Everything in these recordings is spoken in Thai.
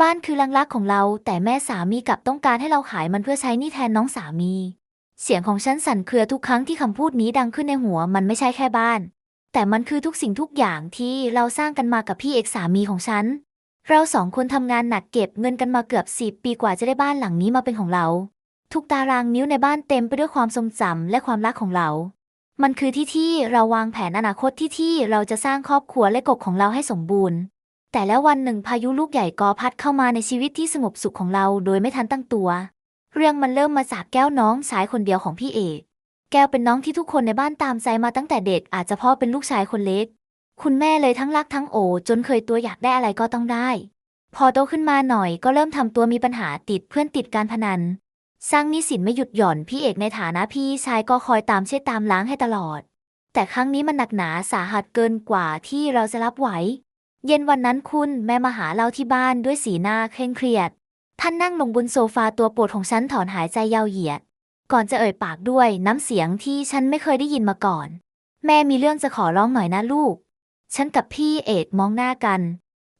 บ้านคือลังรักของเรา แต่แม่สามีกลับต้องการให้เราขายมันเพื่อใช้หนี่แทนน้องสามี เสียงของฉันสั่นเครือทุกครั้งที่คำพูดนี้ดังขึ้นในหัวมันไม่ใช่แค่บ้าน แต่มันคือทุกสิ่งทุกอย่างที่เราสร้างกันมากับพี่เอกสามีของฉัน เราสองคนทำงานหนักเก็บเงินกันมาเกือบสิบปีกว่าจะได้บ้านหลังนี้มาเป็นของเรา ทุกตารางนิ้วในบ้านเต็มไปด้วยความทรงจำและความรักของเรา มันคือที่ที่เราวางแผนอนาคตที่ที่เราจะสร้างครอบครัวและกบของเราให้สมบูรณ์ แต่แล้ววันหนึ่งพายุลูกใหญ่ก็พัดเข้ามาในชีวิตที่สงบสุขของเราโดยไม่ทันตั้งตัว เรื่องมันเริ่มมาจากแก้วน้องสายคนเดียวของพี่เอก แก้วเป็นน้องที่ทุกคนในบ้านตามใจมาตั้งแต่เด็กอาจจะพ่อเป็นลูกชายคนเล็ก คุณแม่เลยทั้งรักทั้งโอจนเคยตัวอยากได้อะไรก็ต้องได้ พอโตขึ้นมาหน่อยก็เริ่มทำตัวมีปัญหาติดเพื่อนติดการพนัน สร้างนี้สินไม่หยุดหย่อนพี่เอกในฐานะพี่ชายก็คอยตามเช็ดตามล้างให้ตลอด แต่ครั้งนี้มันหนักหนาสาหัสเกินกว่าที่เราจะรับไหว เย็นวันนั้นคุณแม่มาหาเราที่บ้านด้วยสีหน้าเคร่งเครียด ท่านนั่งลงบนโซฟาตัวโปรดของฉันถอนหายใจยาวเหยียด ก่อนจะเอ่ยปากด้วยน้ำเสียงที่ฉันไม่เคยได้ยินมาก่อน แม่มีเรื่องจะขอร้องหน่อยนะลูก ฉันกับพี่เอกมองหน้ากัน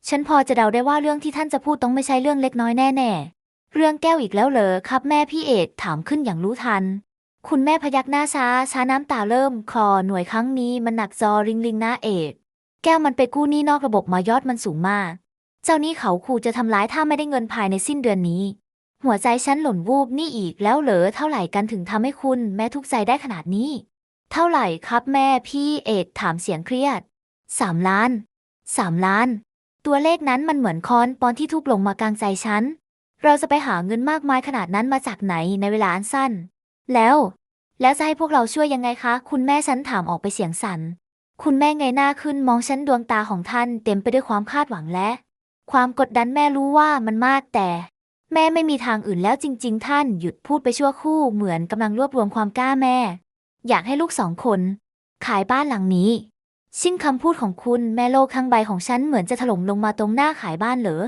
ฉันพอจะเดาได้ว่าเรื่องที่ท่านจะพูดต้องไม่ใช่เรื่องเล็กน้อยแน่ๆ เรื่องแก้วอีกแล้วเหรอครับ แม่พี่เอกถามขึ้นอย่างรู้ทัน คุณแม่พยักหน้าช้าช้าน้ำตาเริ่มคลอหน่วยครั้งนี้มันหนักจอริงริงหน้าเอก แก้วมันไปกู้หนี้นอกระบบมายอดมันสูงมาก เจ้านี้เขาขู่จะทำร้ายถ้าไม่ได้เงินภายในสิ้นเดือนนี้ หัวใจฉันหล่นวูบนี่อีกแล้วเหรอเท่าไหร่กันถึงทำให้คุณแม่ทุกใจได้ขนาดนี้ เท่าไหร่ครับแม่พี่เอกถามเสียงเครียดสามล้านสามล้าน ตัวเลขนั้นมันเหมือนคอนปอนที่ทุบลงมากลางใจฉัน เราจะไปหาเงินมากมายขนาดนั้นมาจากไหนในเวลาอันสั้น แล้ว แล้วจะให้พวกเราช่วยยังไงคะ คุณแม่ฉันถามออกไปเสียงสั่น คุณแม่เงหน้าขึ้นมองฉันดวงตาของท่านเต็มไปด้วยความคาดหวังและ ความกดดันแม่รู้ว่ามันมากแต่ แม่ไม่มีทางอื่นแล้วจริง ๆ ท่านหยุดพูดไปชั่วครู่เหมือนกำลังรวบรวมความกล้าแม่ อยากให้ลูกสองคน ขายบ้านหลังนี้ ชิ้นคำพูดของคุณแม่โลกทั้งใบของฉันเหมือนจะถล่มลงมาตรงหน้าขายบ้านเหรอ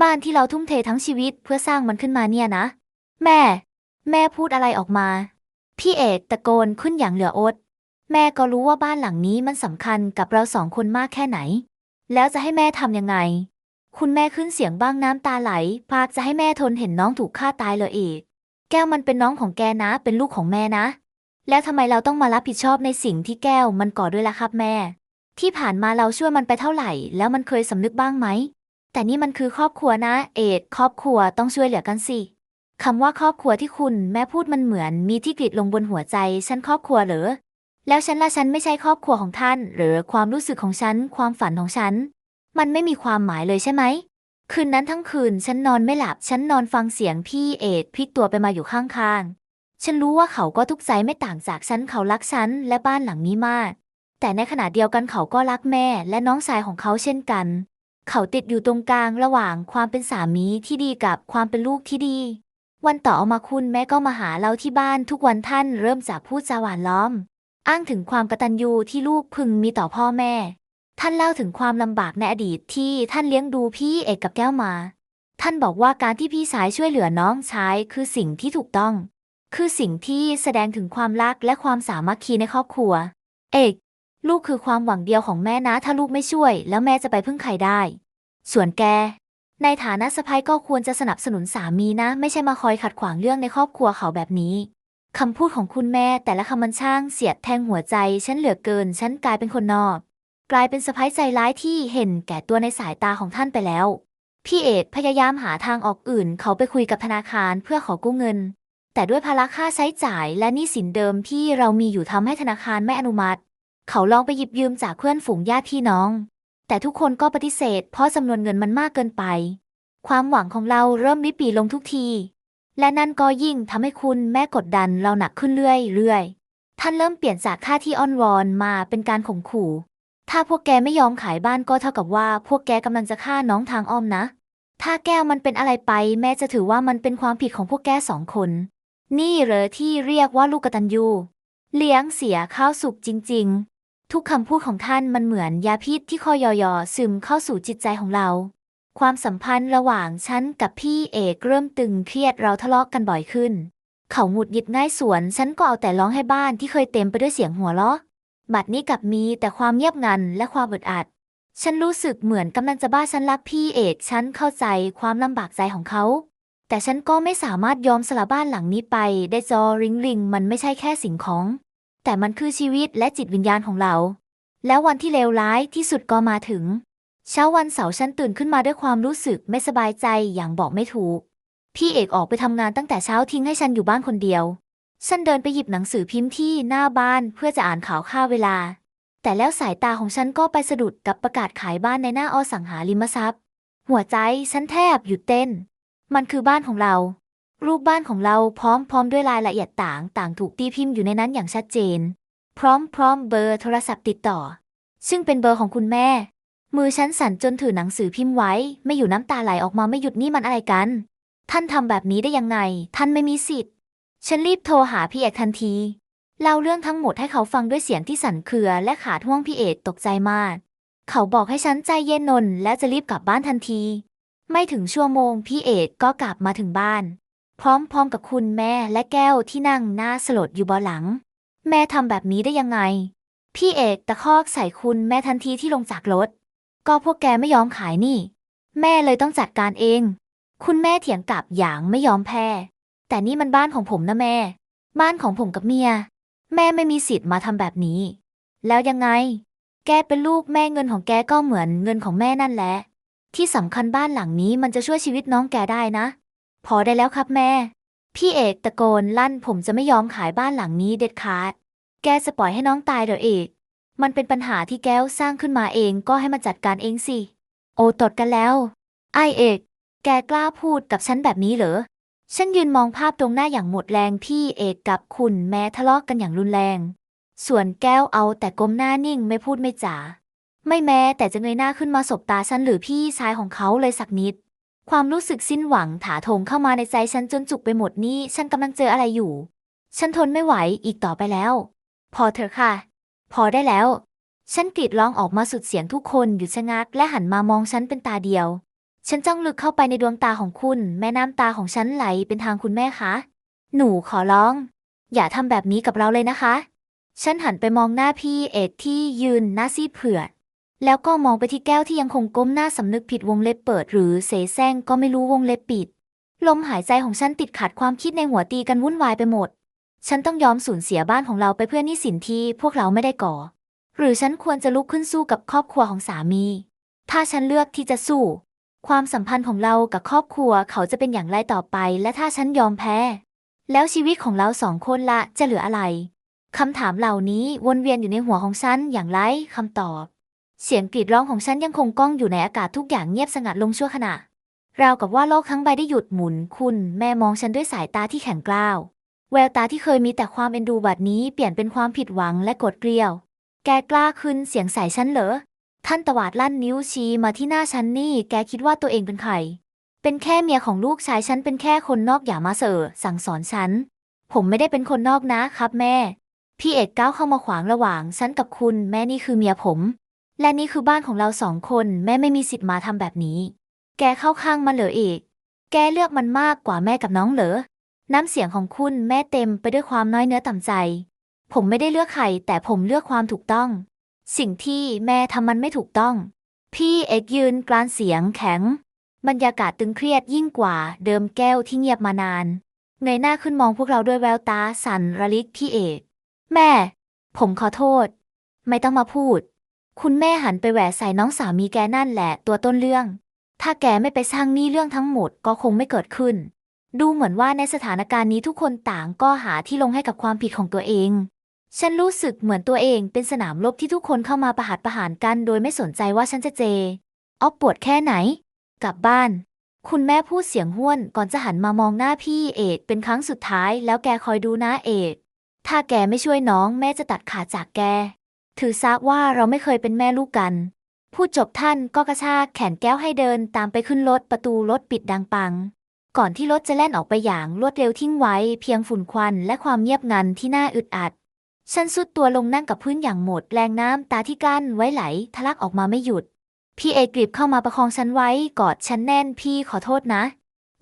บ้านที่เราทุ่มเททั้งชีวิตเพื่อสร้างมันขึ้นมาเนี่ยนะ แม่ แม่พูดอะไรออกมา พี่เอกตะโกนขึ้นอย่างเหลืออด แม่ก็รู้ว่าบ้านหลังนี้มันสำคัญกับเราสองคนมากแค่ไหน แล้วจะให้แม่ทำยังไง คุณแม่ขึ้นเสียงบ้างน้ำตาไหล พากจะให้แม่ทนเห็นน้องถูกฆ่าตายเลยเอกแก้วมันเป็นน้องของแกนะ เป็นลูกของแม่นะ แล้วทำไมเราต้องมารับผิดชอบในสิ่งที่แก้วมันก่อด้วยล่ะครับแม่ ที่ผ่านมาเราช่วยมันไปเท่าไหร่ แล้วมันเคยสำนึกบ้างไหม แต่นี่มันคือครอบครัวนะ เอกครอบครัวต้องช่วยเหลือกันสิคำว่าครอบครัวที่คุณแม่พูดมันเหมือน มีที่กรีดลงบนหัวใจฉันครอบครัวเหรอ แล้วฉันละฉันไม่ใช่ครอบครัวของท่าน หรือความรู้สึกของฉัน ความฝันของฉัน มันไม่มีความหมายเลยใช่ไหม คืนนั้นทั้งคืนฉันนอนไม่หลับ ฉันนอนฟังเสียงพี่เอกพลิกตัวไปมาอยู่ข้างๆ ฉันรู้ว่าเขาก็ทุกข์ใจไม่ต่างจากฉัน เขารักฉันและบ้านหลังนี้มาก แต่ในขณะเดียวกันเขาก็รักแม่และน้องชายของเขาเช่นกัน เขาติดอยู่ตรงกลางระหว่างความเป็นสามีที่ดีกับความเป็นลูกที่ดี วันต่อมาคุณแม่ก็มาหาเราที่บ้านทุกวันท่านเริ่มจากพูดจาหวานล้อม อ้างถึงความกตัญญูที่ลูกพึงมีต่อพ่อแม่ ท่านเล่าถึงความลำบากในอดีตที่ท่านเลี้ยงดูพี่เอกกับแก้วมา ท่านบอกว่าการที่พี่สายช่วยเหลือน้องชายคือสิ่งที่ถูกต้อง คือสิ่งที่แสดงถึงความรักและความสามัคคีในครอบครัว เอกลูกคือความหวังเดียวของแม่นะ ถ้าลูกไม่ช่วย แล้วแม่จะไปพึ่งใครได้ ส่วนแก ในฐานะสะพ้ายก็ควรจะสนับสนุนสามีนะ ไม่ใช่มาคอยขัดขวางเรื่องในครอบครัวเขาแบบนี้ คำพูดของคุณแม่แต่ละคำมันช่างเสียดแทงหัวใจ ฉันเหลือเกิน ฉันกลายเป็นคนนอก กลายเป็นสะพ้ายใจร้ายที่เห็นแก่ตัวในสายตาของท่านไปแล้ว พี่เอกพยายามหาทางออกอื่น เขาไปคุยกับธนาคารเพื่อขอกู้เงิน แต่ด้วยภาระค่าใช้จ่ายและหนี้สินเดิมที่เรามีอยู่ทำให้ธนาคารไม่อนุมัติ เขาลองไปหยิบยืมจากเพื่อนฝูงญาติพี่น้อง แต่ทุกคนก็ปฏิเสธ เพราะจำนวนเงินมันมากเกินไป ความหวังของเราเริ่มริบหรี่ลงทุกที และนั่นก็ยิ่งทำให้คุณแม่กดดันเราหนักขึ้นเรื่อยๆ ท่านเริ่มเปลี่ยนจากค่าที่อ้อนวอนมาเป็นการข่มขู่ ถ้าพวกแกไม่ยอมขายบ้านก็เท่ากับว่า พวกแกกำลังจะฆ่าน้องทางอ้อมนะ ถ้าแก้วมันเป็นอะไรไป แม่จะถือว่ามันเป็นความผิดของพวกแกสองคน นี่เหรอที่เรียกว่าลูกกตัญญูเลี้ยงเสียข้าวสุกจริง ๆ ทุกคำพูดของท่านมันเหมือนยาพิษที่คอยอยๆซึมเข้าสู่จิตใจของเรา ความสัมพันธ์ระหว่างฉันกับพี่เอกเริ่มตึงเครียดเราทะเลาะกันบ่อยขึ้น เขาหงุดหงิดง่ายสวน ฉันก็เอาแต่ร้องให้บ้านที่เคยเต็มไปด้วยเสียงหัวเราะ บัดนี้กลับมีแต่ความเงียบงันและความอึดอัด ฉันรู้สึกเหมือนกำลังจะบ้าฉันรักพี่เอก ฉันเข้าใจความลำบากใจของเขา แต่ฉันก็ไม่สามารถยอมสละบ้านหลังนี้ไป ได้จอริงริงมันไม่ใช่แค่สิ่งของ แต่มันคือชีวิตและจิตวิญญาณของเรา แล้ววันที่เลวร้ายที่สุดก็มาถึง เช้าวันเสาร์ฉันตื่นขึ้นมาด้วยความรู้สึกไม่สบายใจอย่างบอกไม่ถูก พี่เอกออกไปทำงานตั้งแต่เช้าทิ้งให้ฉันอยู่บ้านคนเดียว ฉันเดินไปหยิบหนังสือพิมพ์ที่หน้าบ้านเพื่อจะอ่านข่าวค่าเวลา แต่แล้วสายตาของฉันก็ไปสะดุดกับประกาศขายบ้านในหน้าอสังหาริมทรัพย์ หัวใจฉันแทบหยุดเต้น มันคือบ้านของเรา รูปบ้านของเราพร้อมพร้อมด้วยรายละเอียดต่างต่างถูกตีพิมพ์อยู่ในนั้นอย่างชัดเจน พร้อมพร้อมเบอร์โทรศัพท์ติดต่อ ซึ่งเป็นเบอร์ของคุณแม่ มือฉันสั่นจนถือหนังสือพิมพ์ไว้ ไม่อยู่น้ำตาไหลออกมาไม่หยุดนี่มันอะไรกัน ท่านทำแบบนี้ได้ยังไง ท่านไม่มีสิทธิ์ ฉันรีบโทรหาพี่เอกทันที เล่าเรื่องทั้งหมดให้เขาฟังด้วยเสียงที่สั่นเครือและขาดห่วงพี่เอกตกใจมาก เขาบอกให้ฉันใจเย็นนนและจะรีบกลับบ้านทันที ไม่ถึงชั่วโมงพี่เอกก็กลับมาถึงบ้าน พร้อมๆกับคุณแม่และแก้วที่นั่งหน้าสลดอยู่บาะหลัง แม่ทำแบบนี้ได้ยังไง พี่เอกตะคอกใส่คุณแม่ทันทีที่ลงจากรถ ก็พวกแกไม่ยอมขายนี่ แม่เลยต้องจัดการเอง คุณแม่เถียงกลับอย่างไม่ยอมแพ้ แต่นี่มันบ้านของผมนะแม่ บ้านของผมกับเมีย แม่ไม่มีสิทธิ์มาทำแบบนี้ แล้วยังไง แกเป็นลูกแม่เงินของแกก็เหมือนเงินของแม่นั่นแหละ ที่สำคัญบ้านหลังนี้มันจะช่วยชีวิตน้องแกได้นะ พอได้แล้วครับแม่ พี่เอกตะโกนลั่นผมจะไม่ยอมขายบ้านหลังนี้เด็ดขาด แกจะปล่อยให้น้องตายเหรอเอก มันเป็นปัญหาที่แก้วสร้างขึ้นมาเองก็ให้มันจัดการเองสิ โอตดกันแล้ว ไอเอก แกกล้าพูดกับฉันแบบนี้เหรอ ฉันยืนมองภาพตรงหน้าอย่างหมดแรงพี่เอกกับคุณแม้ทะเลาะกกันอย่างรุนแรง ส่วนแก้วเอาแต่ก้มหน้านิ่งไม่พูดไม่จาไม่แม้แต่จะเงยหน้าขึ้นมาสบตาฉันหรือพี่ชายของเขาเลยสักนิด ความรู้สึกสิ้นหวังถาโถมเข้ามาในใจฉันจนจุกไปหมดนี่ฉันกำลังเจออะไรอยู่ ฉันทนไม่ไหวอีกต่อไปแล้ว พอเถอะค่ะ พอได้แล้ว ฉันกรีดร้องออกมาสุดเสียงทุกคนหยุดชะงักและหันมามองฉันเป็นตาเดียว ฉันจ้องลึกเข้าไปในดวงตาของคุณ แม่น้ำตาของฉันไหลเป็นทางคุณแม่คะ หนูขอร้อง อย่าทำแบบนี้กับเราเลยนะคะ ฉันหันไปมองหน้าพี่เอกที่ยืนหน้าซีดเผือดแล้วก็มองไปที่แก้วที่ยังคงก้มหน้าสำนึกผิดวงเล็บเปิด หรือเสแสร้งก็ไม่รู้วงเล็บปิด ลมหายใจของฉันติดขัดความคิดในหัวตีกันวุ่นวายไปหมด ฉันต้องยอมสูญเสียบ้านของเราไปเพื่อนี้สินที่พวกเราไม่ได้ก่อ หรือฉันควรจะลุกขึ้นสู้กับครอบครัวของสามี ถ้าฉันเลือกที่จะสู้ ความสัมพันธ์ของเรากับครอบครัวเขาจะเป็นอย่างไรต่อไป และถ้าฉันยอมแพ้ แล้วชีวิตของเราสองคนละจะเหลืออะไรคำถามเหล่านี้วนเวียนอยู่ในหัวของฉันอย่างไร้คำตอบ เสียงกรีดร้องของฉันยังคงก้องอยู่ในอากาศทุกอย่างเงียบสงัดลงชั่วขณะราวกับว่าโลกทั้งใบได้หยุดหมุน คุณแม่มองฉันด้วยสายตาที่แข็งกร้าว แววตาที่เคยมีแต่ความเอ็นดูบัดนี้เปลี่ยนเป็นความผิดหวังและกดเกลียว แกกล้าขึ้นเสียงใส่ฉันเหรอ ท่านตวาดลั่นนิ้วชี้มาที่หน้าฉันนี่ แกคิดว่าตัวเองเป็นใคร เป็นแค่เมียของลูกชายฉันเป็นแค่คนนอกอย่ามาเสอสั่งสอนฉัน ผมไม่ได้เป็นคนนอกนะครับแม่ พี่เอกก้าวเข้ามาขวางระหว่างฉันกับคุณแม่นี่คือเมียผม และนี่คือบ้านของเราสองคนแม่ไม่มีสิทธิ์มาทำแบบนี้ แกเข้าข้างมันเหรอเอก แกเลือกมันมากกว่าแม่กับน้องเหรอ น้ำเสียงของคุณแม่เต็มไปด้วยความน้อยเนื้อต่ำใจ ผมไม่ได้เลือกใครแต่ผมเลือกความถูกต้อง สิ่งที่แม่ทำมันไม่ถูกต้อง พี่เอกยืนกรานเสียงแข็ง บรรยากาศตึงเครียดยิ่งกว่าเดิมแก้วที่เงียบมานานเงยหน้าขึ้นมองพวกเราด้วยแววตาสั่นระลิกพี่เอก แม่ ผมขอโทษ ไม่ต้องมาพูด คุณแม่หันไปแหวะใส่น้องสามีแกนั่นแหละตัวต้นเรื่อง ถ้าแกไม่ไปสร้างหนี้เรื่องทั้งหมดก็คงไม่เกิดขึ้น ดูเหมือนว่าในสถานการณ์นี้ทุกคนต่างก็หาที่ลงให้กับความผิดของตัวเอง ฉันรู้สึกเหมือนตัวเองเป็นสนามรบที่ทุกคนเข้ามาประหัดประหารกันโดยไม่สนใจว่าฉันจะเจออปวดแค่ไหน กลับบ้าน คุณแม่พูดเสียงห้วนก่อนจะหันมามองหน้าพี่เอกเป็นครั้งสุดท้ายแล้วแกคอยดูนะเอกถ้าแกไม่ช่วยน้องแม่จะตัดขาดจากแก ถือซะว่าเราไม่เคยเป็นแม่ลูกกัน พูดจบท่านก็กระชากแขนแก้วให้เดินตามไปขึ้นรถประตูรถปิดดังปัง ก่อนที่รถจะแล่นออกไปอย่างรวดเร็วทิ้งไว้ เพียงฝุ่นควันและความเงียบงันที่น่าอึดอัด ฉันสุดตัวลงนั่งกับพื้นอย่างหมดแรงน้ำตาที่กั้นไว้ไหลทะลักออกมาไม่หยุด พี่เอกรีบเข้ามาประคองฉันไว้กอดฉันแน่นพี่ขอโทษนะ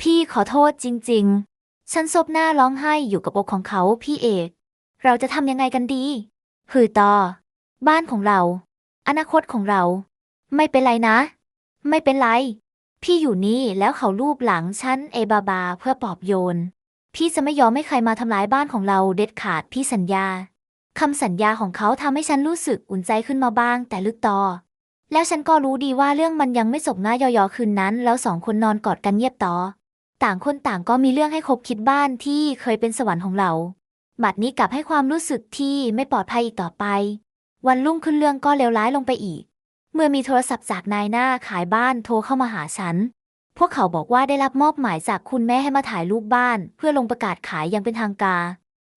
พี่ขอโทษจริง ๆ ฉันซบหน้าร้องไห้อยู่กับอกของเขาพี่เอก เราจะทำยังไงกันดีหือต่อ บ้านของเรา อนาคตของเรา ไม่เป็นไรนะ ไม่เป็นไร พี่อยู่นี่แล้วเขาลูบหลังฉันเอบาบาเพื่อปลอบโยน พี่จะไม่ยอมให้ใครมาทำร้ายบ้านของเราเด็ดขาดพี่สัญญาคำสัญญาของเขาทำให้ฉันรู้สึกอุ่นใจขึ้นมาบ้าง แต่ลึกต่อ แล้วฉันก็รู้ดีว่าเรื่องมันยังไม่จบหน้ายอยๆคืนนั้น แล้วสองคนนอนกอดกันเงียบต่อ ต่างคนต่างก็มีเรื่องให้คบคิดบ้านที่เคยเป็นสวรรค์ของเราบัดนี้กลับให้ความรู้สึกที่ไม่ปลอดภัยอีกต่อไป วันรุ่งขึ้นเรื่องก็เลวร้ายลงไปอีก เมื่อมีโทรศัพท์จากนายหน้าขายบ้านโทรเข้ามาหาฉัน พวกเขาบอกว่าได้รับมอบหมายจากคุณแม่ให้มาถ่ายรูปบ้าน เพื่อลงประกาศขายอย่างเป็นทางการ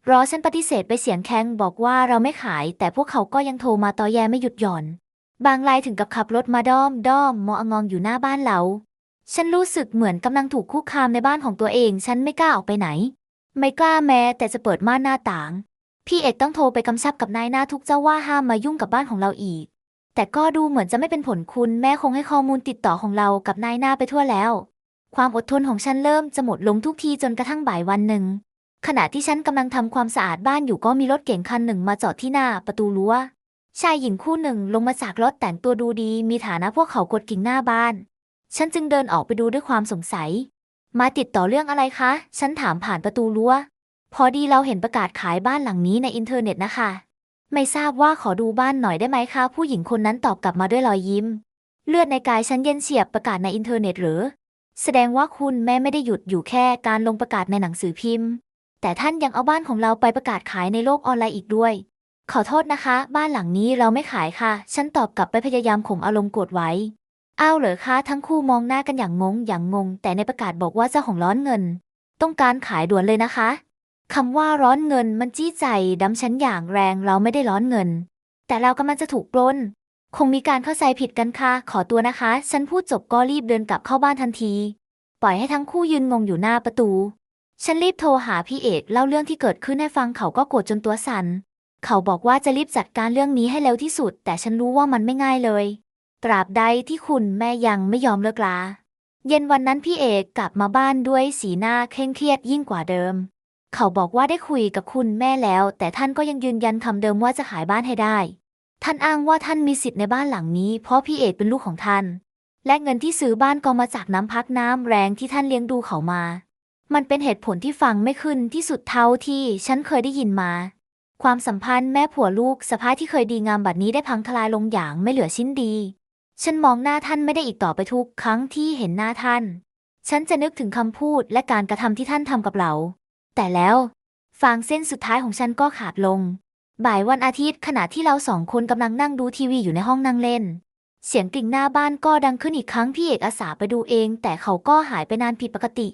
รอฉันปฏิเสธไปเสียงแข็งบอกว่าเราไม่ขาย แต่พวกเขาก็ยังโทรมาตอแยไม่หยุดหย่อน บางรายถึงกับขับรถมาด้อมด้อมมองงอยู่หน้าบ้านเรา ฉันรู้สึกเหมือนกำลังถูกคุกคามในบ้านของตัวเอง ฉันไม่กล้าออกไปไหน ไม่กล้าแม้แต่จะเปิดม่านหน้าต่าง พี่เอกต้องโทรไปกำชับกับนายหน้าทุกเจ้าว่าห้ามมายุ่งกับบ้านของเราอีก แต่ก็ดูเหมือนจะไม่เป็นผลคุณแม่คงให้ข้อมูลติดต่อของเรากับนายหน้าไปทั่วแล้ว ความอดทนของฉันเริ่มจะหมดลงทุกทีจนกระทั่งบ่ายวันหนึ่ง ขณะที่ฉันกำลังทำความสะอาดบ้านอยู่ก็มีรถเก๋งคันหนึ่งมาจอดที่หน้าประตูรั้วชายหญิงคู่หนึ่งลงมาจากรถแต่งตัวดูดีมีฐานะพวกเขากดกิ่งหน้าบ้าน ฉันจึงเดินออกไปดูด้วยความสงสัย มาติดต่อเรื่องอะไรคะ ฉันถามผ่านประตูรั้ว พอดีเราเห็นประกาศขายบ้านหลังนี้ในอินเทอร์เน็ตนะคะ ไม่ทราบว่าขอดูบ้านหน่อยได้ไหมคะ ผู้หญิงคนนั้นตอบกลับมาด้วยรอยยิ้ม เลือดในกายฉันเย็นเฉียบประกาศในอินเทอร์เน็ตหรือ แสดงว่าคุณแม่ไม่ได้หยุดอยู่แค่การลงประกาศในหนังสือพิมพ์ แต่ท่านยังเอาบ้านของเราไปประกาศขายในโลกออนไลน์อีกด้วย ขอโทษนะคะ บ้านหลังนี้เราไม่ขายค่ะ ฉันตอบกลับไปพยายามข่มอารมณ์โกรธไว้อ้าวเหรอคะทั้งคู่มองหน้ากันอย่างงงอย่างงง แต่ในประกาศบอกว่าเจ้าของร้อนเงิน ต้องการขายด่วนเลยนะคะ คำว่าร้อนเงินมันจี้ใจดำฉันอย่างแรงเราไม่ได้ร้อนเงิน แต่เรากำลังจะถูกปล้น คงมีการเข้าใจผิดกันค่ะ ขอตัวนะคะ ฉันพูดจบก็รีบเดินกลับเข้าบ้านทันที ปล่อยให้ทั้งคู่ยืนงงอยู่หน้าประตู ฉันรีบโทรหาพี่เอกเล่าเรื่องที่เกิดขึ้นให้ฟังเขาก็โกรธจนตัวสั่น เขาบอกว่าจะรีบจัดการเรื่องนี้ให้เร็วที่สุด แต่ฉันรู้ว่ามันไม่ง่ายเลย ตราบใดที่คุณแม่ยังไม่ยอมเลิกลา เย็นวันนั้นพี่เอกกลับมาบ้านด้วยสีหน้าเคร่งเครียดยิ่งกว่าเดิม เขาบอกว่าได้คุยกับคุณแม่แล้ว แต่ท่านก็ยังยืนยันคำเดิมว่าจะขายบ้านให้ได้ ท่านอ้างว่าท่านมีสิทธิ์ในบ้านหลังนี้ เพราะพี่เอกเป็นลูกของท่าน และเงินที่ซื้อบ้านก็มาจากน้ำพักน้ำแรงที่ท่านเลี้ยงดูเขามา มันเป็นเหตุผลที่ฟังไม่ขึ้นที่สุดเท่าที่ฉันเคยได้ยินมา ความสัมพันธ์แม่ผัวลูกสะพ้ายที่เคยดีงามบัดนี้ได้พังทลายลงอย่างไม่เหลือชิ้นดี ฉันมองหน้าท่านไม่ได้อีกต่อไปทุกครั้งที่เห็นหน้าท่าน ฉันจะนึกถึงคำพูดและการกระทำที่ท่านทำกับเรา แต่แล้วฟางเส้นสุดท้ายของฉันก็ขาดลง บ่ายวันอาทิตย์ขณะที่เราสองคนกำลังนั่งดูทีวีอยู่ในห้องนั่งเล่น เสียงกริ่งหน้าบ้านก็ดังขึ้นอีกครั้งพี่เอกอาสาไปดูเอง แต่เขาก็หายไปนานผิดปกติ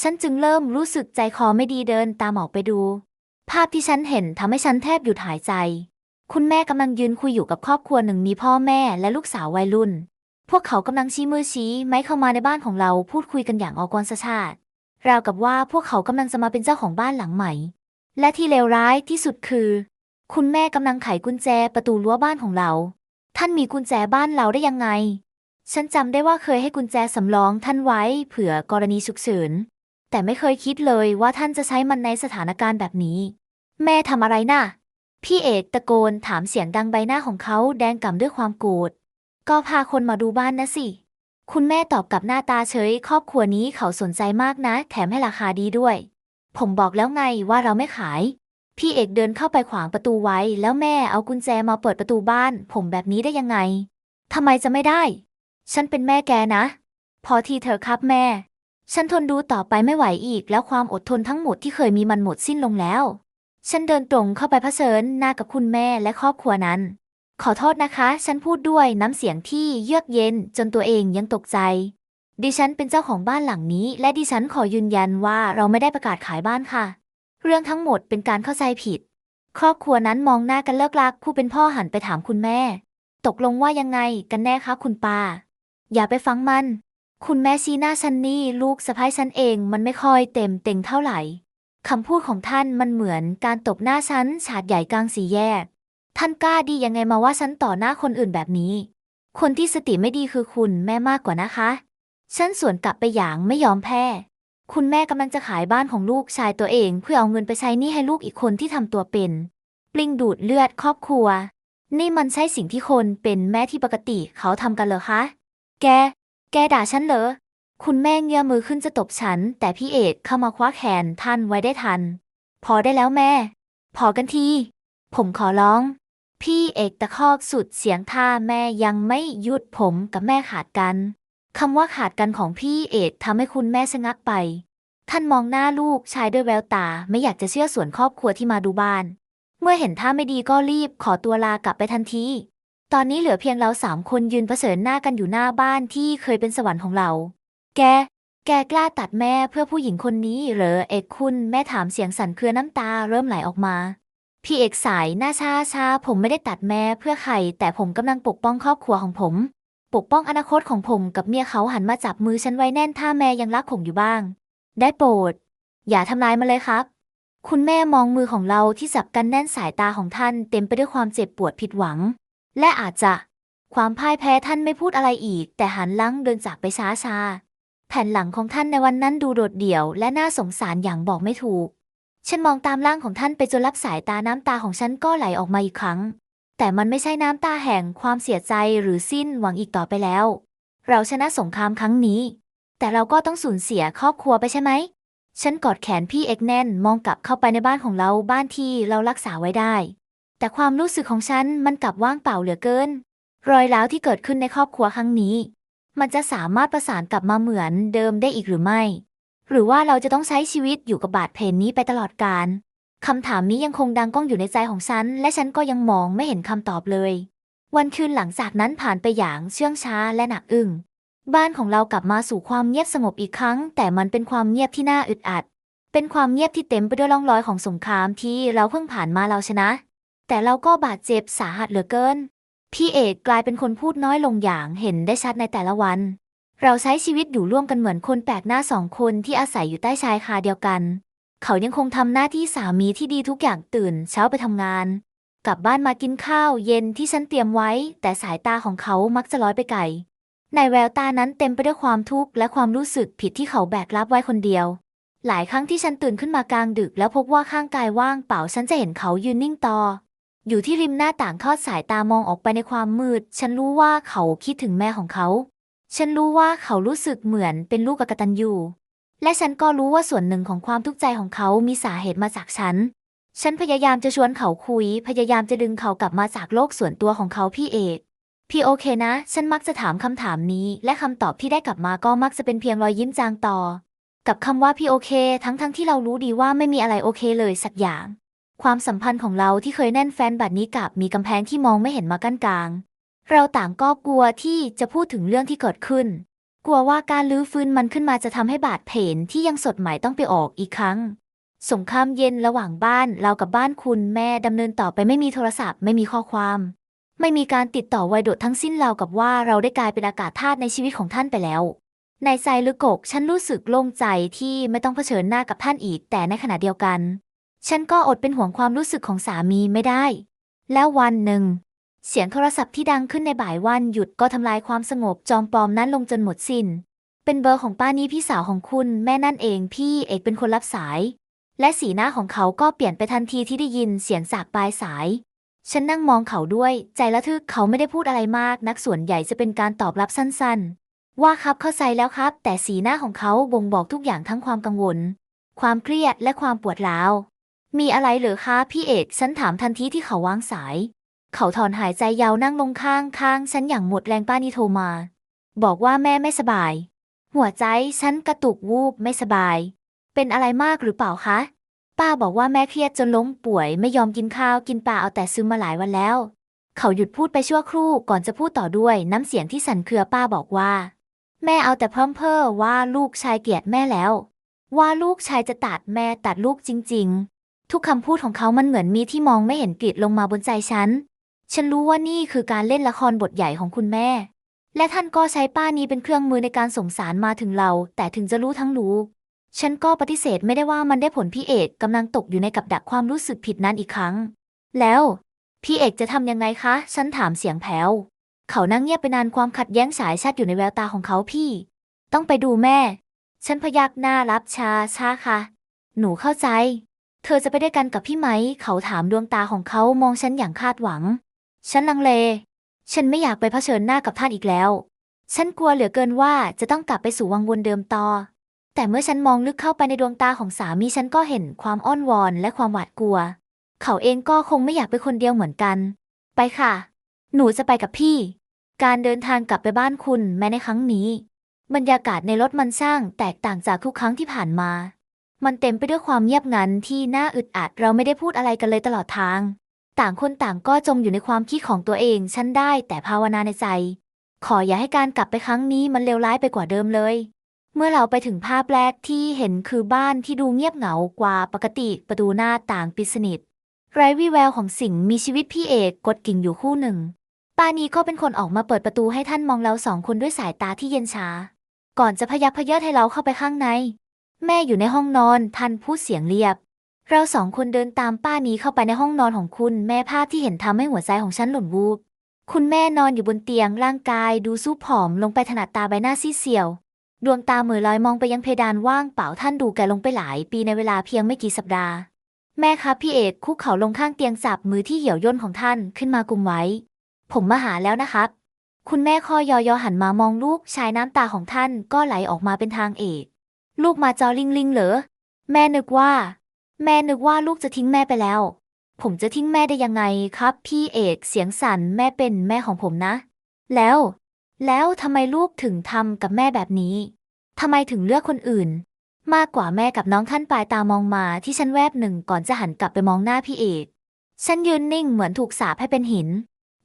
ฉันจึงเริ่มรู้สึกใจคอไม่ดีเดินตามออกไปดู ภาพที่ฉันเห็นทำให้ฉันแทบหยุดหายใจ คุณแม่กำลังยืนคุยอยู่กับครอบครัวหนึ่งมีพ่อแม่และลูกสาววัยรุ่น พวกเขากำลังชี้มือชี้ไม้เข้ามาในบ้านของเราพูดคุยกันอย่างออกรสชาติ ราวกับว่าพวกเขากำลังจะมาเป็นเจ้าของบ้านหลังใหม่ และที่เลวร้ายที่สุดคือ คุณแม่กำลังไขกุญแจประตูรั้วบ้านของเรา ท่านมีกุญแจบ้านเราได้ยังไง ฉันจำได้ว่าเคยให้กุญแจสำรองท่านไว้เผื่อกรณีฉุกเฉิน แต่ไม่เคยคิดเลยว่าท่านจะใช้มันในสถานการณ์แบบนี้ แม่ทำอะไรน่ะ พี่เอกตะโกนถามเสียงดังใบหน้าของเขาแดงก่ำด้วยความโกรธ ก็พาคนมาดูบ้านนะสิ คุณแม่ตอบกับหน้าตาเฉย ครอบครัวนี้เขาสนใจมากนะ แถมให้ราคาดีด้วย ผมบอกแล้วไงว่าเราไม่ขาย พี่เอกเดินเข้าไปขวางประตูไว้ แล้วแม่เอากุญแจมาเปิดประตูบ้าน ผมแบบนี้ได้ยังไงทำไมจะไม่ได้ ฉันเป็นแม่แกนะ พอทีเถอครับแม่ ฉันทนดูต่อไปไม่ไหวอีก แล้วความอดทนทั้งหมดที่เคยมีมันหมดสิ้นลงแล้ว ฉันเดินตรงเข้าไปเผชิญหน้ากับคุณแม่และครอบครัวนั้น ขอโทษนะคะ ฉันพูดด้วยน้ำเสียงที่เยือกเย็นจนตัวเองยังตกใจ ดิฉันเป็นเจ้าของบ้านหลังนี้ และดิฉันขอยืนยันว่าเราไม่ได้ประกาศขายบ้านค่ะ เรื่องทั้งหมดเป็นการเข้าใจผิด ครอบครัวนั้นมองหน้ากันเลิกลักผู้เป็นพ่อหันไปถามคุณแม่ ตกลงว่ายังไงกันแน่คะคุณป้า อย่าไปฟังมัน คุณแม่ชี้หน้าฉันนี่ลูกสะพ้ายฉันเองมันไม่ค่อยเต็มเต็งเท่าไหร่คำพูดของท่านมันเหมือนการตบหน้าฉันฉาดใหญ่กลางสีแยก ท่านกล้าดียังไงมาว่าฉันต่อหน้าคนอื่นแบบนี้ คนที่สติไม่ดีคือคุณแม่มากกว่านะคะ ฉันสวนกลับไปอย่างไม่ยอมแพ้ คุณแม่กำลังจะขายบ้านของลูกชายตัวเอง เพื่อเอาเงินไปใช้หนี้ให้ลูกอีกคนที่ทำตัวเป็น ปลิงดูดเลือดครอบครัว นี่มันใช่สิ่งที่คนเป็นแม่ที่ปกติเขาทำกันเหรอคะ แก แกด่าฉันเหรอ คุณแม่เงื้อมือขึ้นจะตบฉัน แต่พี่เอกเข้ามาคว้าแขนท่านไว้ได้ทัน พอได้แล้วแม่ พอกันที ผมขอร้อง พี่เอกตะคอกสุดเสียงท่าแม่ยังไม่หยุดผมกับแม่ขาดกันคำว่าขาดกันของพี่เอกทำให้คุณแม่ชะงักไป ท่านมองหน้าลูกชายด้วยแววตาไม่อยากจะเชื่อส่วนครอบครัวที่มาดูบ้าน เมื่อเห็นท่าไม่ดีก็รีบขอตัวลากลับไปทันที ตอนนี้เหลือเพียงเราสามคนยืนเผชิญหน้ากันอยู่หน้าบ้านที่เคยเป็นสวรรค์ของเรา แก แกกล้าตัดแม่เพื่อผู้หญิงคนนี้เหรอเอกคุณแม่ถามเสียงสั่นเครือน้ำตาเริ่มไหลออกมา พี่เอกสายหน้าชาชาผมไม่ได้ตัดแม่เพื่อใครแต่ผมกำลังปกป้องครอบครัวของผม ปกป้องอนาคตของผมกับเมียเขาหันมาจับมือฉันไว้แน่นถ้าแม่ยังรักผมอยู่บ้าง ได้โปรด อย่าทำร้ายมาเลยครับ คุณแม่มองมือของเราที่จับกันแน่นสายตาของท่าน เต็มไปด้วยความเจ็บปวดผิดหวัง และอาจจะ ความพ่ายแพ้ท่านไม่พูดอะไรอีก แต่หันลังเดินจากไปช้าชาแผ่นหลังของท่านในวันนั้นดูโดดเดี่ยว และน่าสงสารอย่างบอกไม่ถูก ฉันมองตามร่างของท่านไปจนรับสายตาน้ำตาของฉันก็ไหลออกมาอีกครั้ง แต่มันไม่ใช่น้ำตาแห่งความเสียใจหรือสิ้นหวังอีกต่อไปแล้ว เราชนะสงครามครั้งนี้ แต่เราก็ต้องสูญเสียครอบครัวไปใช่ไหม ฉันกอดแขนพี่เอกแน่นมองกลับเข้าไปในบ้านของเราบ้านที่เรารักษาไว้ได้ แต่ความรู้สึกของฉันมันกลับว่างเปล่าเหลือเกิน รอยร้าวที่เกิดขึ้นในครอบครัวครั้งนี้ มันจะสามารถประสานกลับมาเหมือนเดิมได้อีกหรือไม่ หรือว่าเราจะต้องใช้ชีวิตอยู่กับบาดเพลนี้ไปตลอดกาลคำถามนี้ยังคงดังก้องอยู่ในใจของฉัน และฉันก็ยังมองไม่เห็นคำตอบเลย วันคืนหลังจากนั้นผ่านไปอย่างเชื่องช้าและหนักอึ้งบ้านของเรากลับมาสู่ความเงียบสงบอีกครั้ง แต่มันเป็นความเงียบที่น่าอึดอัด เป็นความเงียบที่เต็มไปด้วยร่องรอยของสงครามที่เราเพิ่งผ่านมาเราชนะ แต่เราก็บาดเจ็บสาหัสเหลือเกิน พี่เอกกลายเป็นคนพูดน้อยลงอย่างเห็นได้ชัดในแต่ละวัน เราใช้ชีวิตอยู่ร่วมกันเหมือนคนแปลกหน้าสองคนที่อาศัยอยู่ใต้ชายคาเดียวกัน เขายังคงทำหน้าที่สามีที่ดีทุกอย่างตื่น เช้าไปทำงาน กลับบ้านมากินข้าวเย็นที่ฉันเตรียมไว้ แต่สายตาของเขามักจะลอยไปไกลในแววตานั้นเต็มไปด้วยความทุกข์และความรู้สึกผิดที่เขาแบกรับไว้คนเดียว หลายครั้งที่ฉันตื่นขึ้นมากลางดึก แล้วพบว่าข้างกายว่างเปล่าฉันจะเห็นเขายืนนิ่งตออยู่ที่ริมหน้าต่างทอดสายตามองออกไปในความมืด ฉันรู้ว่าเขาคิดถึงแม่ของเขา ฉันรู้ว่าเขารู้สึกเหมือนเป็นลูกกตัญญูและฉันก็รู้ว่าส่วนหนึ่งของความทุกข์ใจของเขามีสาเหตุมาจากฉัน ฉันพยายามจะชวนเขาคุย พยายามจะดึงเขากลับมาจากโลกส่วนตัวของเขาพี่เอกพี่โอเคนะ ฉันมักจะถามคำถามนี้ และคำตอบที่ได้กลับมาก็มักจะเป็นเพียงรอยยิ้มจางต่อ กับคำว่าพี่โอเค ทั้งๆทที่เรารู้ดีว่าไม่มีอะไรโอเคเลยสักอย่าง ความสัมพันธ์ของเราที่เคยแน่นแฟนบัดนี้กลับมีกำแพงที่มองไม่เห็นมากั้นกลาง เราต่างก็กลัวที่จะพูดถึงเรื่องที่เกิดขึ้น กลัวว่าการลื้อฟื้นมันขึ้นมาจะทำให้บาดเพลที่ยังสดใหม่ต้องไปออกอีกครั้ง สงครามเย็นระหว่างบ้านเรากับบ้านคุณแม่ดำเนินต่อไปไม่มีโทรศัพท์ไม่มีข้อความ ไม่มีการติดต่อไวโดดทั้งสิ้นเรากับว่าเราได้กลายเป็นอากาศธาตุในชีวิตของท่านไปแล้วในใจลึกอกฉันรู้สึกโล่งใจที่ไม่ต้องเผชิญหน้ากับท่านอีก แต่ในขณะเดียวกัน ฉันก็อดเป็นห่วงความรู้สึกของสามีไม่ได้ แล้ววันหนึ่ง เสียงโทรศัพท์ที่ดังขึ้นในบ่ายวันหยุดก็ทำลายความสงบจอมปลอมนั้นลงจนหมดสิน้น เป็นเบอร์ของป้านี้พี่สาวของคุณแม่นั่นเองพี่เอกเป็นคนรับสาย และสีหน้าของเขาก็เปลี่ยนไปทันทีที่ได้ยินเสียงจากปลายสาย ฉันนั่งมองเขาด้วย ใจระทึกเขาไม่ได้พูดอะไรมาก นักส่วนใหญ่จะเป็นการตอบรับสั้นๆ ว่าครับเข้าใจแล้วครับ แต่สีหน้าของเขาบ่งบอกทุกอย่างทั้งความกังวล ความเครียดและความปวดร้าวมีอะไรเหรือคะพี่เอกฉันถามทันทีที่เขาวางสาย เขาถอนหายใจยาวนั่งลงข้างข้างฉันอย่างหมดแรงป้านี่โทรมา บอกว่าแม่ไม่สบาย หัวใจฉันกระตุกวูบไม่สบาย เป็นอะไรมากหรือเปล่าคะ ป้าบอกว่าแม่เครียดจนล้มป่วยไม่ยอมกินข้าวกินปลาเอาแต่ซึมมาหลายวันแล้ว เขาหยุดพูดไปชั่วครู่ก่อนจะพูดต่อด้วยน้ำเสียงที่สั่นเครือป้าบอกว่า แม่เอาแต่พร่ำเพ้อว่าลูกชายเกลียดแม่แล้ว ว่าลูกชายจะตัดแม่ตัดลูกจริง ๆ ทุกคำพูดของเขามันเหมือนมีที่มองไม่เห็นกริดลงมาบนใจฉัน ฉันรู้ว่านี่คือการเล่นละครบทใหญ่ของคุณแม่ และท่านก็ใช้ป้านี้เป็นเครื่องมือในการส่งสารมาถึงเรา แต่ถึงจะรู้ทั้งรู้ ฉันก็ปฏิเสธไม่ได้ว่ามันได้ผลพี่เอกกำลังตกอยู่ในกับดักความรู้สึกผิดนั้นอีกครั้ง แล้ว พี่เอกจะทำยังไงคะ ฉันถามเสียงแผ่วเขานั่งเงียบไปนานความขัดแย้งฉายชัดอยู่ในแววตาของเขาพี่ ต้องไปดูแม่ ฉันพยักหน้ารับชาช้าค่ะ หนูเข้าใจ เธอจะไปได้วยกันกับพี่ไหม เขาถามดวงตาของเขามองฉันอย่างคาดหวัง ฉันลังเล ฉันไม่อยากไปเผชิญหน้ากับท่านอีกแล้ว ฉันกลัวเหลือเกินว่าจะต้องกลับไปสู่วังวนเดิมต่อ แต่เมื่อฉันมองลึกเข้าไปในดวงตาของสามีฉันก็เห็นความอ้อนวอนและความหวาดกลัว เขาเองก็คงไม่อยากไปคนเดียวเหมือนกัน ไปค่ะ หนูจะไปกับพี่ การเดินทางกลับไปบ้านคุณแม้ในครั้งนี้ บรรยากาศในรถมันช่างแตกต่างจากทุกครั้งที่ผ่านมา มันเต็มไปด้วยความเงียบงันที่น่าอึดอัดเราไม่ได้พูดอะไรกันเลยตลอดทาง ต่างคนต่างก็จมอยู่ในความคิดของตัวเอง ฉันได้แต่ภาวนาในใจ ขออย่าให้การกลับไปครั้งนี้มันเลวร้ายไปกว่าเดิมเลย เมื่อเราไปถึงภาพแรกที่เห็นคือบ้านที่ดูเงียบเหงากว่าปกติประตูหน้าต่างปิดสนิทไร้วี่แววของสิ่งมีชีวิตพี่เอกกดกิ่งอยู่คู่หนึ่งปานีก็เป็นคนออกมาเปิดประตูให้ท่านมองเราสองคนด้วยสายตาที่เย็นชา ก่อนจะพยักพเยิดให้เราเข้าไปข้างใน แม่อยู่ในห้องนอนท่านพูดเสียงเรียบ เราสองคนเดินตามป้านีเข้าไปในห้องนอนของคุณแม่ภาพที่เห็นทำให้หัวใจของฉันหล่นวูบ คุณแม่นอนอยู่บนเตียงร่างกายดูสู้ผอมลงไปถนัดตาใบหน้าซีเซียว ดวงตาเหมือลอยมองไปยังเพดานว่างเปล่าท่านดูแก่ลงไปหลาย ปีในเวลาเพียงไม่กี่สัปดาห์ แม่ครับพี่เอกคุกเข่าลงข้างเตียงจับมือที่เหี่ยวย่นของท่านขึ้นมากุมไว้ ผมมาหาแล้วนะครับ คุณแม่คอยอยอหันมามองลูกชายน้ำตาของท่านก็ไหลออกมาเป็นทางเอก ลูกมาจอลิงลิงเหรอแม่นึกว่า แม่นึกว่าลูกจะทิ้งแม่ไปแล้ว ผมจะทิ้งแม่ได้ยังไงครับ พี่เอกเสียงสั่นแม่เป็นแม่ของผมนะ แล้ว แล้วทำไมลูกถึงทำกับแม่แบบนี้ทำไมถึงเลือกคนอื่น มากกว่าแม่กับน้องท่านปลายตามองมาที่ฉันแวบหนึ่งก่อนจะหันกลับไปมองหน้าพี่เอกฉันยืนนิ่งเหมือนถูกสาปให้เป็นหิน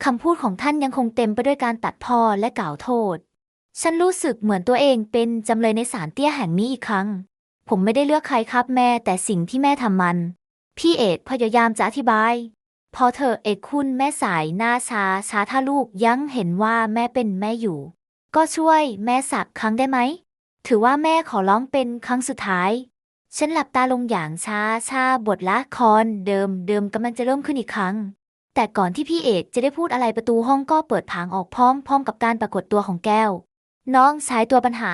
คำพูดของท่านยังคงเต็มไปด้วยการตัดพ้อและกล่าวโทษ ฉันรู้สึกเหมือนตัวเองเป็นจำเลยในศาลเตี้ยแห่งนี้อีกครั้ง ผมไม่ได้เลือกใครครับแม่ แต่สิ่งที่แม่ทำมัน พี่เอกพยายามจะอธิบาย พอเธอเอกคุณแม่สายหน้าช้าช้าถ้าลูกยังเห็นว่าแม่เป็นแม่อยู่ ก็ช่วยแม่สักครั้งได้ไหม ถือว่าแม่ขอร้องเป็นครั้งสุดท้าย ฉันหลับตาลงอย่างช้าช้าบทละครเดิมเดิมกำลังจะเริ่มขึ้นอีกครั้ง แต่ก่อนที่พี่เอกจะได้พูดอะไรประตูห้องก็เปิดผางออกพร้อมพร้อมกับการปรากฏตัวของแก้ว น้องชายตัวปัญหา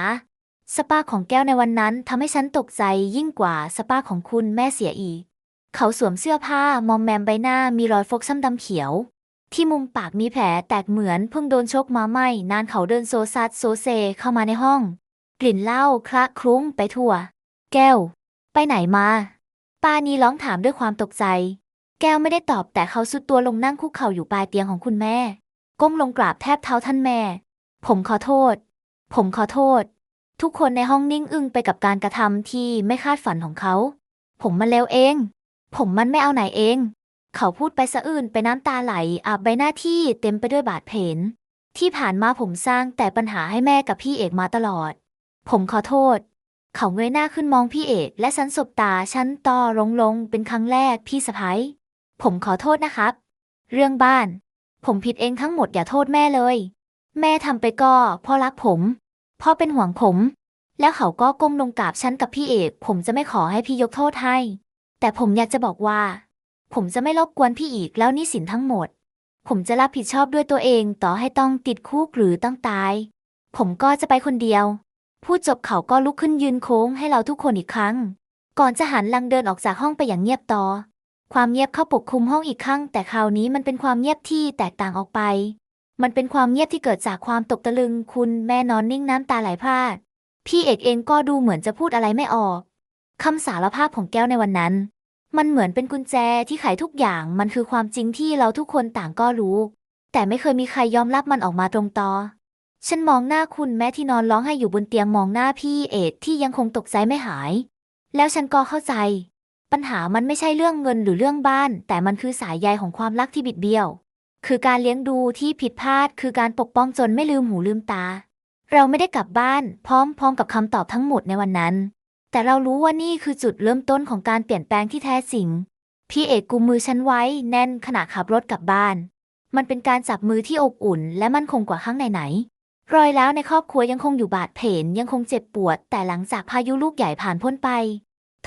สปาของแก้วในวันนั้นทำให้ฉันตกใจยิ่งกว่าสปาของคุณแม่เสียอีก เขาสวมเสื้อผ้ามอมแมมใบหน้ามีรอยฟกช้ำดำเขียว ที่มุมปากมีแผลแตกเหมือนเพิ่งโดนชกมาไหมนานเขาเดินโซซัดโซเซเข้ามาในห้อง กลิ่นเหล้าคละคลุ้งไปทั่ว แก้ว ไปไหนมาปานีร้องถามด้วยความตกใจ แก้วไม่ได้ตอบแต่เขาสุดตัวลงนั่งคุกเข่าอยู่ปลายเตียงของคุณแม่ ก้มลงกราบแทบเท้าท่านแม่ ผมขอโทษ ผมขอโทษ ทุกคนในห้องนิ่งอึ้งไปกับการกระทำที่ไม่คาดฝันของเขา ผมมันเลวเอง ผมมันไม่เอาไหนเอง เขาพูดไปสะอื่นไปน้ำตาไหลอาบใบหน้าที่เต็มไปด้วยบาดเพนที่ผ่านมาผมสร้างแต่ปัญหาให้แม่กับพี่เอกมาตลอด ผมขอโทษ เขาเงยหน้าขึ้นมองพี่เอกและฉันสบตาฉันต่อลงลงเป็นครั้งแรกพี่สะพ้ยผมขอโทษนะครับ เรื่องบ้าน ผมผิดเองทั้งหมดอย่าโทษแม่เลย แม่ทำไปก็เพ่อรักผม พ่อเป็นห่วงผม แล้วเขาก็ก้มลงกราบฉันกับพี่เอก ผมจะไม่ขอให้พี่ยกโทษให้ แต่ผมอยากจะบอกว่า ผมจะไม่รบกวนพี่อีกแล้วนี่สินทั้งหมด ผมจะรับผิดชอบด้วยตัวเองต่อให้ต้องติดคุกหรือต้องตาย ผมก็จะไปคนเดียว พูดจบเขาก็ลุกขึ้นยืนโค้งให้เราทุกคนอีกครั้ง ก่อนจะหันลังเดินออกจากห้องไปอย่างเงียบต่อ ความเงียบเข้าปกคลุมห้องอีกครั้ง แต่คราวนี้มันเป็นความเงียบที่แตกต่างออกไป มันเป็นความเงียบที่เกิดจากความตกตะลึง คุณแม่นอนนิ่งน้ำตาไหลพรากพี่เอกเองก็ดูเหมือนจะพูดอะไรไม่ออกคำสารภาพของแก้วในวันนั้น มันเหมือนเป็นกุญแจที่ไขทุกอย่าง มันคือความจริงที่เราทุกคนต่างก็รู้ แต่ไม่เคยมีใครยอมรับมันออกมาตรงต่อฉันมองหน้าคุณแม่ที่นอนร้องไห้อยู่บนเตียงมองหน้าพี่เอกที่ยังคงตกใจไม่หาย แล้วฉันก็เข้าใจ ปัญหามันไม่ใช่เรื่องเงินหรือเรื่องบ้าน แต่มันคือสายใยของความรักที่บิดเบี้ยว คือการเลี้ยงดูที่ผิดพลาด คือการปกป้องจนไม่ลืมหูลืมตา เราไม่ได้กลับบ้านพร้อมๆกับคำตอบทั้งหมดในวันนั้น แต่เรารู้ว่านี่คือจุดเริ่มต้นของการเปลี่ยนแปลงที่แท้จริง พี่เอกกุมมือฉันไว้แน่นขณะขับรถกลับบ้าน มันเป็นการจับมือที่อบอุ่น และมั่นคงกว่าครั้งไหนๆรอยแล้วในครอบครัวยังคงอยู่บาดเผนยังคงเจ็บปวด แต่หลังจากพายุลูกใหญ่ผ่านพ้นไป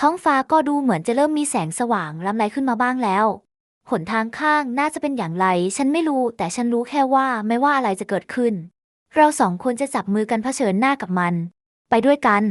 ท้องฟ้าก็ดูเหมือนจะเริ่มมีแสงสว่างลำไรขึ้นมาบ้างแล้ว หนทางข้างน่าจะเป็นอย่างไร ฉันไม่รู้ แต่ฉันรู้แค่ว่าไม่ว่าอะไรจะเกิดขึ้น เราสองคนจะจับมือกันเผชิญหน้ากับมัน ไปด้วยกัน